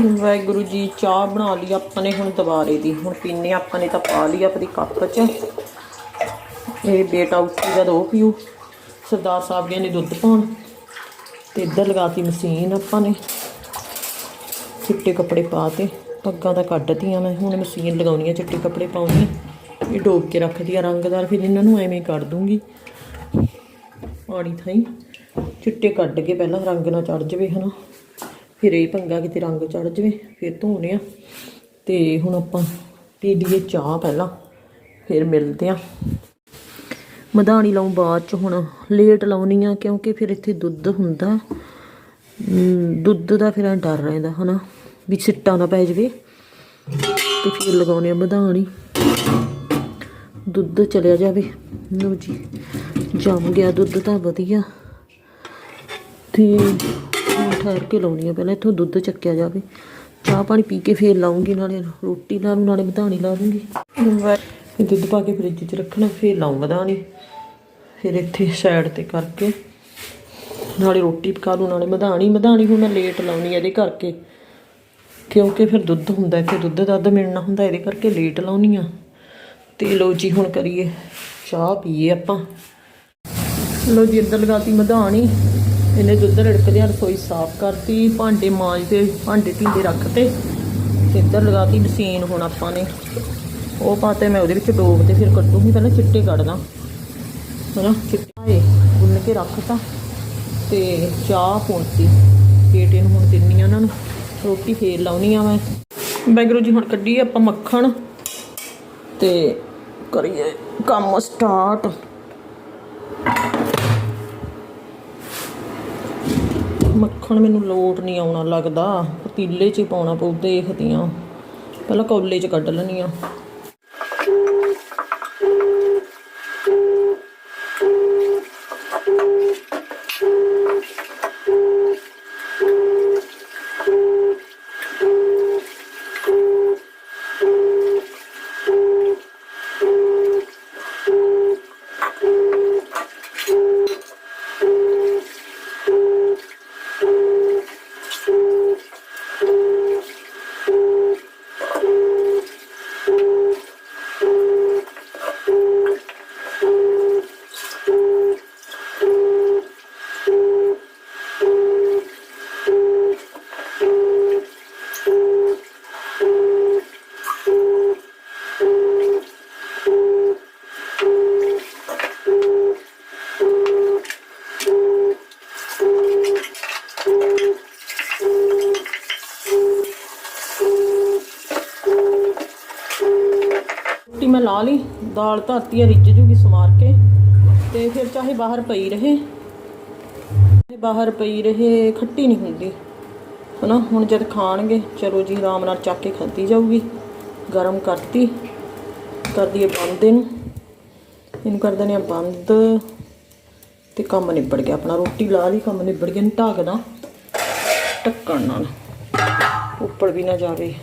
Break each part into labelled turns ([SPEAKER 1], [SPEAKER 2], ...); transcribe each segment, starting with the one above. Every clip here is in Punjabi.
[SPEAKER 1] ਵਾਹਿਗੁਰੂ ਜੀ, ਚਾਹ ਬਣਾ ਲਈ ਆਪਾਂ ਨੇ ਹੁਣ ਦੁਬਾਰੇ ਦੀ। ਹੁਣ ਪੀਨੇ ਆਪਾਂ ਨੇ ਤਾਂ ਪਾ ਲਈ ਆਪਣੀ ਕੱਪ 'ਚ। ਇਹ ਬੇਟਾ ਉੱਠੀ ਜਦ ਉਹ ਪੀਊ। ਸਰਦਾਰ ਸਾਹਿਬ ਜੀ ਨੇ ਦੁੱਧ ਪਾਉਣ ਤੇ ਇੱਧਰ ਲਗਾਤੀ ਮਸ਼ੀਨ ਆਪਾਂ ਨੇ। ਚਿੱਟੇ ਕੱਪੜੇ ਪਾ ਤੇ ਪੱਗਾਂ ਤਾਂ ਕੱਢਤੀਆਂ ਮੈਂ। ਹੁਣ ਮਸ਼ੀਨ ਲਗਾਉਣੀ ਆ ਚਿੱਟੇ ਕੱਪੜੇ ਪਾਉਣੀ। ਇਹ ਡੋਬ ਕੇ ਰੱਖਦੀ ਆ ਰੰਗਦਾਰ, ਫਿਰ ਇਹਨਾਂ ਨੂੰ ਐਵੇਂ ਕੱਢ ਦੂੰਗੀ। ਪਾਣੀ ਥਾਈ ਚਿੱਟੇ ਕੱਢ ਕੇ ਪਹਿਲਾਂ ਰੰਗ ਨਾ ਚੜ ਜਵੇ ਹਨਾ। ਫਿਰ ਇਹ ਪੰਗਾ ਕਿਤੇ ਰੰਗ ਚੜ ਜਵੇ, ਫਿਰ ਧੋਣੇ ਆ। ਤੇ ਹੁਣ ਆਪਾਂ ਪੀ ਲਈਏ ਚਾਹ ਪਹਿਲਾਂ, ਫਿਰ ਮਿਲਦੇ ਆ। ਮਧਾਣੀ ਲਾਉਂ ਬਾਅਦ ਚ ਹੁਣ ਲੇਟ ਲਾਉਣੀ ਆ, ਕਿਉਂਕਿ ਫਿਰ ਇੱਥੇ ਦੁੱਧ ਹੁੰਦਾ। ਦੁੱਧ ਦਾ ਫਿਰ ਡਰ ਰਹਿੰਦਾ, ਹਨਾ, ਵੀ ਸਿੱਟਾ ਨਾ ਪੈ ਜਵੇ। ਤੇ ਫਿਰ ਲਗਾਉਣੇ ਆ ਮਧਾਣੀ। ਦੁੱਧ ਚਲਿਆ ਜਾਵੇ। ਲਓ ਜੀ, ਜੰਮ ਗਿਆ ਦੁੱਧ ਤਾਂ ਵਧੀਆ। ਤੇ ਹੁਣ ਠਹਿਰ ਕੇ ਲਾਉਣੀ ਆ, ਪਹਿਲਾਂ ਇੱਥੋਂ ਦੁੱਧ ਚੱਕਿਆ ਜਾਵੇ। ਚਾਹ ਪਾਣੀ ਪੀ ਕੇ ਫੇਰ ਲਾਉਂਗੀ, ਨਾਲੇ ਰੋਟੀ ਲਾ ਲੂੰ ਨਾਲੇ ਵਧਾਣੀ ਲਾ ਦੂੰਗੀ। ਇਹ ਦੁੱਧ ਪਾ ਕੇ ਫ੍ਰਿਜ 'ਚ ਰੱਖਣਾ, ਫੇਰ ਲਾਉਂ ਵਧਾਣੀ ਫਿਰ ਇੱਥੇ ਸਾਈਡ ਤੇ ਕਰਕੇ, ਨਾਲੇ ਰੋਟੀ ਪਕਾ ਲੂੰ, ਨਾਲੇ ਵਧਾਣੀ ਵਧਾਣੀ ਹੁਣ ਮੈਂ ਲੇਟ ਲਾਉਣੀ ਇਹਦੇ ਕਰਕੇ। ਕਿਉਂਕਿ ਫਿਰ ਦੁੱਧ ਹੁੰਦਾ, ਇੱਥੇ ਦੁੱਧ ਦੱਧ ਮਿਲਣਾ ਹੁੰਦਾ, ਇਹਦੇ ਕਰਕੇ ਲੇਟ ਲਾਉਣੀ ਆ। ਤੇ ਲੋ ਜੀ, ਹੁਣ ਕਰੀਏ ਚਾਹ, ਪੀਏ ਆਪਾਂ। ਲੋ ਜੀ, ਇੱਧਰ ਲਗਾਤੀ ਮਧਾਣੀ ਇਹਨੇ ਦੁੱਧ ਰੜਕਦਿਆਂ ਰਸੋਈ ਸਾਫ਼ ਕਰਤੀ, ਭਾਂਡੇ ਮਾਂਜਦੇ ਭਾਂਡੇ ਢੀਂਡੇ ਰੱਖਤੇ ਤੇ ਇੱਧਰ ਲਗਾਤੀ ਮਸ਼ੀਨ ਹੁਣ ਆਪਾਂ ਨੇ। ਉਹ ਪਾਤੇ ਮੈਂ ਉਹਦੇ ਵਿੱਚ ਡੋਬ ਤੇ ਫਿਰ ਕੱਢੂਗੀ, ਪਹਿਲਾਂ ਚਿੱਟੇ ਕੱਢਦਾ। ਹਨਾ ਚਿੱਟਾ ਇਹ ਗੁੰਨ ਕੇ ਰੱਖਤਾ ਤੇ ਚਾਹ ਪੋਣਤੀ। ਬੇਟੇ ਨੂੰ ਹੁਣ ਦਿੰਨੀ ਆ ਉਹਨਾਂ ਨੂੰ। ਰੋਟੀ ਫੇਰ ਲਾਉਣੀ ਆ ਮੈਂ। ਬੈਗਰੂ ਜੀ ਹੁਣ ਕੱਢੀ ਆਪਾਂ ਮੱਖਣ ਤੇ ਕਰੀਏ ਕੰਮ ਸਟਾਰਟ ਮੱਖਣ ਮੈਨੂੰ ਲੋਟ ਨਹੀਂ ਆਉਣਾ ਲੱਗਦਾ। ਪਤੀਲੇ 'ਚ ਹੀ ਪਾਉਣਾ ਪਊ ਦੇਖਦੀ ਆ ਪਹਿਲਾਂ ਕੌਲੇ 'ਚ ਕੱਢ ਲੈਣੀ ਆ ਰੋਟੀ ਮੈਂ ਲਾ ਲਈ ਦਾਲ ਧਰਤੀ ਆ ਰਿੱਝ ਜੂਗੀ ਸਮਾਰ ਕੇ ਤੇ ਫਿਰ ਚਾਹੇ ਬਾਹਰ ਪਈ ਰਹੇ ਬਾਹਰ ਪਈ ਰਹੇ, ਖੱਟੀ ਨਹੀਂ ਹੁੰਦੀ। ਹਨਾ, ਹੁਣ ਜਦ ਖਾਣਗੇ, ਚਲੋ ਜੀ, ਆਰਾਮ ਨਾਲ ਚੱਕ ਕੇ ਖਾਧੀ ਜਾਊਗੀ। ਗਰਮ ਕਰਤੀ, ਕਰ ਦਈਏ ਬੰਦ ਇਹਨੂੰ। ਇਹਨੂੰ ਕਰ ਦਿੰਦੇ ਆ ਬੰਦ ਤੇ ਕੰਮ ਨਿਬੜ ਗਿਆ ਆਪਣਾ। ਰੋਟੀ ਲਾ ਲਈ, ਕੰਮ ਨਿਬੜ ਗਿਆ। ਨੂੰ ਢੱਕਦਾ ਢੱਕਣ ਨਾਲ। ਉੱਪਰ ਵੀ ਨਾ ਜਾਵੇ।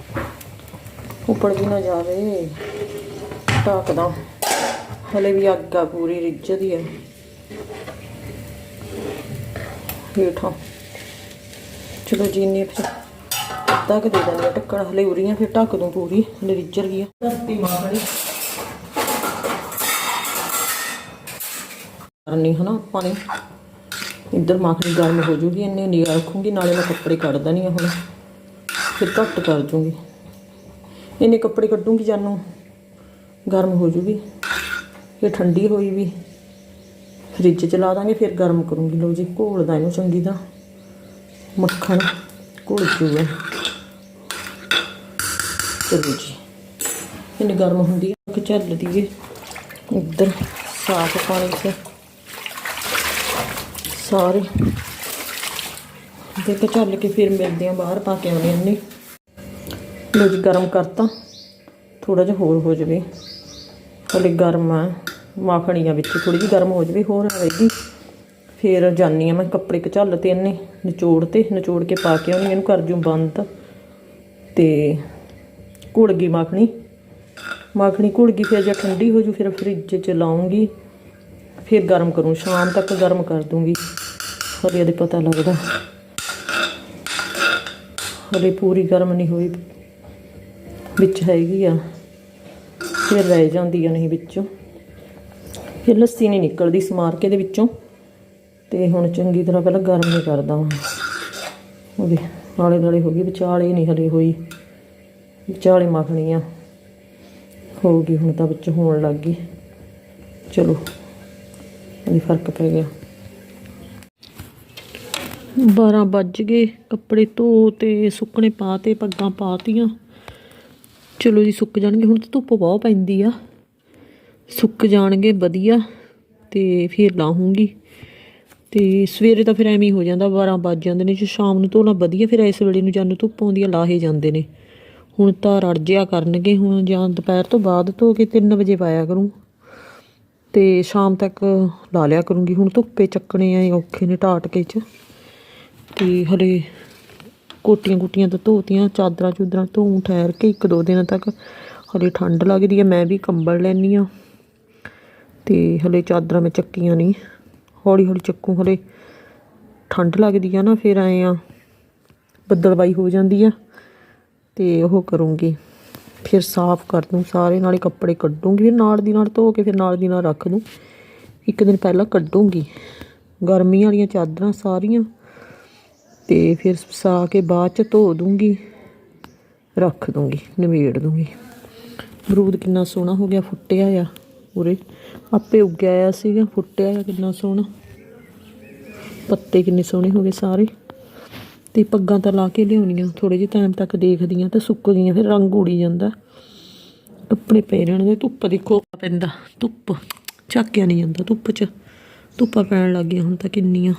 [SPEAKER 1] ਉੱਪਰ ਵੀ ਨਾ ਜਾਵੇ। ਢੱਕਦਾ। ਹਲੇ ਵੀ ਅੱਗ ਆ ਪੂਰੀ ਰਿੱਝਦੀ ਹੈ ਹੇਠਾਂ। ਚਲੋ ਜੀ ਨੇ ਫਿਰ ਅੱਧਾ ਕੁ ਦੇ ਦਿੰਦੇ ਹਾਂ ਢੱਕਣ, ਹਲੇ ਉਰੀਆਂ ਫਿਰ ਢੱਕ ਦੂੰ ਪੂਰੀ, ਹਲੇ ਰਿੱਝ ਰਹੀ ਆ। ਧਰਤੀ ਮਾਖਣੀ ਕਰਨੀ ਹਨਾ ਆਪਾਂ ਨੇ। ਇੱਧਰ ਮਾਖਣੀ ਗਰਮ ਹੋ ਜੂਗੀ, ਇੰਨੇ ਨਿਗਾਹ ਰੱਖੂੰਗੀ, ਨਾਲੇ ਮੈਂ ਕੱਪੜੇ ਕੱਢ ਦੇਣੀ ਆ ਹੁਣ। ਫਿਰ ਘੱਟ ਕਰ ਜੂਗੀ। ਇੰਨੇ ਕੱਪੜੇ ਕੱਢੂਗੀ ਜਾਨੂੰ। ਗਰਮ ਹੋ ਜੂਗੀ। ਇਹ ਠੰਡੀ ਹੋਈ ਵੀ। ਫ੍ਰਿਜ ਚ ਲਾ ਦਾਂਗੇ, ਫਿਰ ਗਰਮ ਕਰੂੰਗੀ। ਲਓ ਜੀ ਘੋਲਦਾ ਇਹਨੂੰ ਚੰਗੀ ਦਾ ਮੱਖਣ ਘੋਲ ਜੂਗਾ ਚਲੋ ਜੀ। ਇਹਨੇ ਗਰਮ ਹੁੰਦੀ ਹੈ ਕਿ ਚੱਲ ਦੀਏ ਇੱਧਰ ਸਾਫ਼ ਪਾਣੀ ਸੇ ਸਾਰੇ। ਦੇਖ ਚੱਲ ਕੇ ਫਿਰ ਮਿਲਦੇ ਆ ਬਾਹਰ ਪਾ ਕੇ ਆਉਣੇ ਨੇ ਲੋ ਜੀ, ਗਰਮ ਕਰਤਾ। ਥੋੜਾ ਜਿਹਾ ਹੋਰ ਹੋ ਜਵੇ। ਹਲੇ ਗਰਮ ਆ, ਮਾਖਣੀਆਂ ਵਿੱਚ ਥੋੜੀ ਜਿਹੀ ਗਰਮ ਹੋ ਜਵੇ, ਹੋਰ ਆਵੇਗੀ। ਫਿਰ ਜਾਨੀ ਆ ਮੈਂ ਕੱਪੜੇ ਕਚੱਲ ਤੇ ਇਹਨੇ ਨਿਚੋੜ ਤੇ, ਨਿਚੋੜ ਕੇ ਪਾ ਕੇ ਆਉਣੀ ਇਹਨੂੰ ਕਰ ਜੂ ਬੰਦ। ਤੇ ਘੁਲ ਗਈ ਮਾਖਣੀ ਮਾਖਣੀ ਘੁਲ ਗਈ ਫਿਰ ਜੇ ਠੰਡੀ ਹੋ ਜੂ, ਫਿਰ ਫ੍ਰਿਜ 'ਚ ਲਾਉਂਗੀ। ਫਿਰ ਗਰਮ ਕਰੂੰ, ਸ਼ਾਮ ਤੱਕ ਗਰਮ ਕਰ ਦੂੰਗੀ। ਹਲੇ ਇਹਦੇ ਪਤਾ ਲੱਗਦਾ। ਹਲੇ ਪੂਰੀ ਗਰਮ ਨਹੀਂ ਹੋਈ, ਵਿੱਚ ਹੈਗੀ ਆ। ਫਿਰ ਰਹਿ ਜਾਂਦੀ ਆ ਨਹੀਂ ਵਿੱਚੋਂ। ਫਿਰ ਲੱਸੀ ਨਹੀਂ ਨਿਕਲਦੀ ਸਮਾਰ ਕੇ ਦੇ ਵਿੱਚੋਂ। ਤੇ ਹੁਣ ਚੰਗੀ ਤਰ੍ਹਾਂ ਪਹਿਲਾਂ ਗਰਮ ਨਹੀਂ ਕਰਦਾ ਹਾਂ ਉਹਦੇ ਆਲੇ ਦੁਆਲੇ ਹੋ ਗਈ, ਵਿਚਾਲੇ ਨਹੀਂ ਹਲੇ ਹੋਈ। ਵਿਚਾਲੇ ਮੱਖਣੀ ਆ। ਹੋ ਗਈ ਹੁਣ ਤਾਂ ਵਿੱਚ ਹੋਣ ਲੱਗ ਗਈ। ਚਲੋ ਇਹਦੀ ਫ਼ਰਕ ਪੈ ਗਿਆ। 12 ਵੱਜ ਗਏ, ਕੱਪੜੇ ਧੋ ਤੇ ਸੁੱਕਣੇ ਪਾ ਤੇ ਪੱਗਾਂ ਪਾਤੀਆਂ ਚਲੋ ਜੀ ਸੁੱਕ ਜਾਣਗੇ, ਹੁਣ ਤਾਂ ਧੁੱਪ ਬਹੁਤ ਪੈਂਦੀ ਆ। ਸੁੱਕ ਜਾਣਗੇ, ਵਧੀਆ। ਤੇ ਫਿਰ ਲਾਹੂੰਗੀ। ਤੇ ਸਵੇਰੇ ਤਾਂ ਫਿਰ ਐਵੇਂ ਹੀ ਹੋ ਜਾਂਦਾ 12 ਵੱਜ ਜਾਂਦੇ ਨੇ, ਜੇ ਸ਼ਾਮ ਨੂੰ ਧੋਣਾ ਵਧੀਆ, ਫਿਰ ਇਸ ਵੇਲੇ ਨੂੰ ਜਾਨੂੰ ਧੁੱਪ ਆਉਂਦੀ ਆ, ਲਾਹੇ ਜਾਂਦੇ ਨੇ। ਹੁਣ ਤਾਂ ਰੜ ਜਿਆ ਕਰਨਗੇ, ਹੁਣ ਜਾਂ ਦੁਪਹਿਰ ਤੋਂ ਬਾਅਦ ਧੋ ਕੇ 3 ਵਜੇ ਪਾਇਆ ਕਰੂੰ। ਤੇ ਸ਼ਾਮ ਤੱਕ ਲਾ ਲਿਆ ਕਰੂੰਗੀ, ਹੁਣ ਧੁੱਪੇ ਚੱਕਣੇ ਆ ਔਖੇ ਨੇ, ਟਾਟਕੇ ਚ। ਤੇ ਹਲੇ ਕੋਟੀਆਂ ਕੁੱਟੀਆਂ ਤਾਂ ਧੋਤੀਆਂ, ਚਾਦਰਾਂ ਚੂਦਰਾਂ ਧੋਉਂ ਠਹਿਰ ਕੇ ਇੱਕ ਦੋ ਦਿਨ ਤੱਕ। ਹਲੇ ਠੰਡ ਲੱਗਦੀ ਹੈ ਮੈਂ ਵੀ ਕੰਬਲ ਲੈਣੀ ਆ। ਤੇ ਹਲੇ ਚਾਦਰਾਂ ਮੈਂ ਚੱਕੀਆਂ ਨਹੀਂ। ਹੌਲੀ ਹੌਲੀ ਚੱਕੂ, ਹਲੇ ਠੰਡ ਲੱਗਦੀ ਆ ਨਾ, ਫਿਰ ਆਏ ਆ ਬੱਦਲਬਾਈ ਹੋ ਜਾਂਦੀ ਆ, ਤੇ ਉਹ ਕਰੂੰਗੀ। ਫਿਰ ਸਾਫ਼ ਕਰ ਦੂੰ ਸਾਰੇ, ਨਾਲੇ ਕੱਪੜੇ ਕੱਢੂੰਗੀ, ਫਿਰ ਨਾਲ ਦੀ ਨਾਲ ਧੋ ਕੇ ਫਿਰ ਨਾਲ ਦੀ ਨਾਲ ਰੱਖ ਦੂੰ। ਇੱਕ ਦਿਨ ਪਹਿਲਾਂ ਕੱਢੂੰਗੀ। ਗਰਮੀ ਵਾਲੀਆਂ ਚਾਦਰਾਂ ਸਾਰੀਆਂ। ਤੇ ਫਿਰ ਸਾ ਕੇ ਬਾਅਦ ਚ ਧੋ ਦੂੰਗੀ, ਰੱਖ ਦੂੰਗੀ ਨਵੇੜ ਦੂੰਗੀ। ਅਮਰੂਦ ਕਿੰਨਾ ਸੋਹਣਾ ਹੋ ਗਿਆ, ਫੁੱਟਿਆ ਆ ਉਰੇ ਆਪੇ ਉੱਗਿਆ ਆ ਸੀਗਾ, ਫੁੱਟਿਆ ਆ ਕਿੰਨਾ ਸੋਹਣਾ। ਪੱਤੇ ਕਿੰਨੇ ਸੋਹਣੇ ਹੋ ਗਏ ਸਾਰੇ। ਤੇ ਪੱਗਾਂ ਤਾਂ ਲਾ ਕੇ ਲਿਆਉਣੀਆਂ ਥੋੜੇ ਜਿਹੇ ਟਾਈਮ ਤੱਕ ਦੇਖਦੀਆਂ ਤਾਂ ਸੁੱਕ ਗਈਆਂ, ਫਿਰ ਰੰਗ ਉੜੀ ਜਾਂਦਾ। ਕੱਪੜੇ ਪਏ ਰਹਿਣਗੇ ਧੁੱਪ ਦੇਖੋ ਪੈਂਦਾ, ਧੁੱਪ। ਝਾਕਿਆ ਨਹੀਂ ਜਾਂਦਾ ਧੁੱਪ 'ਚ। ਧੁੱਪਾਂ ਪੈਣ ਲੱਗ ਗਈਆਂ ਹੁਣ ਤਾਂ ਕਿੰਨੀਆਂ।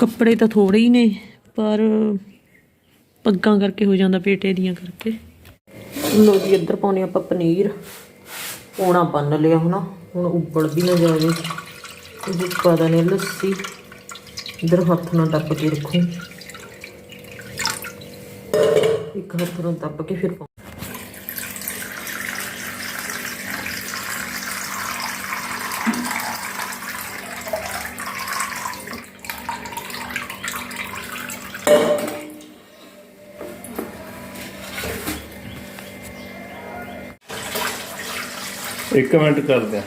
[SPEAKER 1] ਕੱਪੜੇ ਤਾਂ ਥੋੜੇ ਹੀ ਨੇ, ਪਰ ਪੱਗਾਂ ਕਰਕੇ ਹੋ ਜਾਂਦਾ ਪੇਟੇ ਦੀਆਂ ਕਰਕੇ। ਲੋ ਜੀ, ਇੱਧਰ ਪਾਉਣੇ ਆਪਾਂ ਪਨੀਰ। ਪੋਣਾ ਬੰਨ ਲਿਆ ਹੁਣ ਹੁਣ ਉੱਬਲ ਵੀ ਨਾ ਜਾਵੇ। ਇਹ ਪਾ ਦਨੇ ਲੱਸੀ। ਇੱਧਰ ਹੱਥ ਨਾਲ ਟੱਪ ਕੇ ਰੱਖੋ। ਇੱਕ ਹੱਥ ਨਾਲ ਦੱਬ ਕੇ ਫਿਰ
[SPEAKER 2] ਇੱਕ ਮਿੰਟ ਕਰਦੇ ਆ।